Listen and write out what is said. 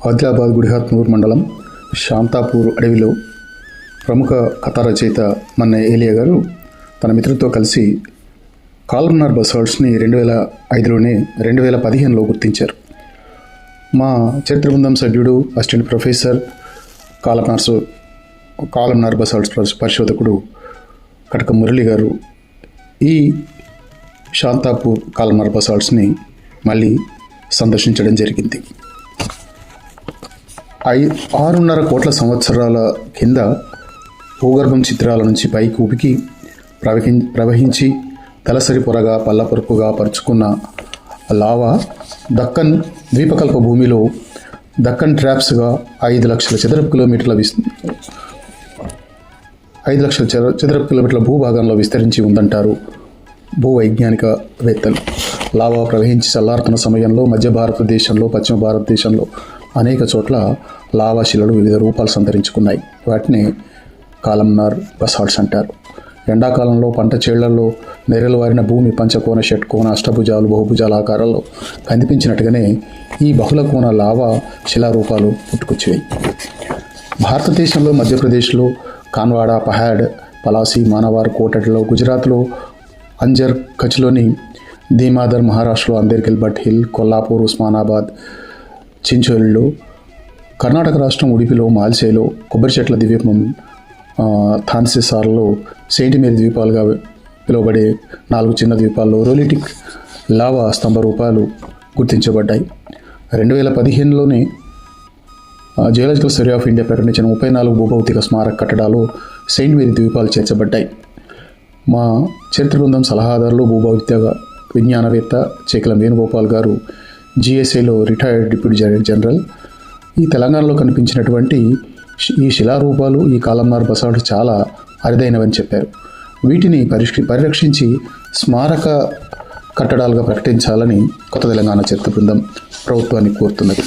ఆదిలాబాద్ గుడిహాత్నూర్ మండలం శాంతాపూర్ అడవిలో ప్రముఖ కథా రచయిత మన్న ఏలియా గారు తన మిత్రులతో కలిసి కాలమ్నార్ బసర్డ్స్ని రెండు వేల ఐదులోనే రెండు వేల పదిహేనులో గుర్తించారు. మా చరిత్ర బృందం సభ్యుడు అసిస్టెంట్ ప్రొఫెసర్ కాలమ్నార్స్ కాలమ్నార్ బసర్డ్స్ పరిశోధకుడు కటక మురళి గారు ఈ శాంతాపూర్ కాలమ్నార్ బసాల్ట్స్ని మళ్ళీ సందర్శించడం జరిగింది. ఐ ఆరున్నర కోట్ల సంవత్సరాల కింద భూగర్భం చిత్రాల నుంచి పైకి ఉపికి ప్రవహి ప్రవహించి తలసరి పొరగా పల్లపరుపుగా పరుచుకున్న లావా దక్కన్ ద్వీపకల్ప భూమిలో దక్కన్ ట్రాప్స్గా ఐదు లక్షల చదరపు కిలోమీటర్ల విస్ ఐదు లక్షల చదర- చదరపు కిలోమీటర్ల భూభాగంలో విస్తరించి ఉందంటారు భూవైజ్ఞానికవేత్తలు లావా ప్రవహించి చల్లారుతున్న సమయంలో మధ్య భారతదేశంలో పశ్చిమ భారతదేశంలో అనేక చోట్ల లావా శిలలు వివిధ రూపాలు సంతరించుకున్నాయి. వాటిని కాలంనార్ బసాల్ట్స్ అంటారు. ఎండాకాలంలో పంట చేళ్ళలో నెరలు వారిన భూమి పంచకోణ షట్కోణ అష్టభుజాలు బహుభుజాల ఆకారాల్లో కనిపించినట్టుగానే ఈ బహుళ కోణ లావా శిలారూపాలు పుట్టుకొచ్చాయి భారతదేశంలో మధ్యప్రదేశ్లో కాన్వాడ పహాడ్ పలాసి మానవార్ కోటట్లో గుజరాత్లో అంజర్ కచ్లోని ధీమాదర్ మహారాష్ట్రలో అంబేర్కెల్ భట్ హిల్ కొల్లాపూర్ ఉస్మానాబాద్ చించోలిలో కర్ణాటక రాష్ట్రం ఉడిపిలో మాల్సేలో కొబ్బరి చెట్ల ద్వీపం థాన్సిసార్లో సెయింట్ మేరీ ద్వీపాలుగా పిలువబడే నాలుగు చిన్న ద్వీపాల్లో రోలిటిక్ లావా స్తంభ రూపాలు గుర్తించబడ్డాయి. రెండు వేల పదిహేనులోనే జియోలాజికల్ సర్వే ఆఫ్ ఇండియా ప్రకటించిన ముప్పై నాలుగు భూభౌతిక స్మారక కట్టడాలు సెయింట్ మేరీ ద్వీపాలు చేర్చబడ్డాయి. మా చరిత్ర బృందం సలహాదారులు భూభౌతిక విజ్ఞానవేత్త చేకల వేణుగోపాల్ గారు జిఎస్ఏలో రిటైర్డ్ డిప్యూటీ జనరల్ జనరల్. ఈ తెలంగాణలో కనిపించినటువంటి ఈ శిలారూపాలు ఈ కాలంనార్ బసాల్ట్ చాలా అరుదైనవని చెప్పారు. వీటిని పరిష్క పరిరక్షించి స్మారక కట్టడాలుగా ప్రకటించాలని కొత్త తెలంగాణ చరిత్ర బృందం ప్రభుత్వాన్ని కోరుతున్నది.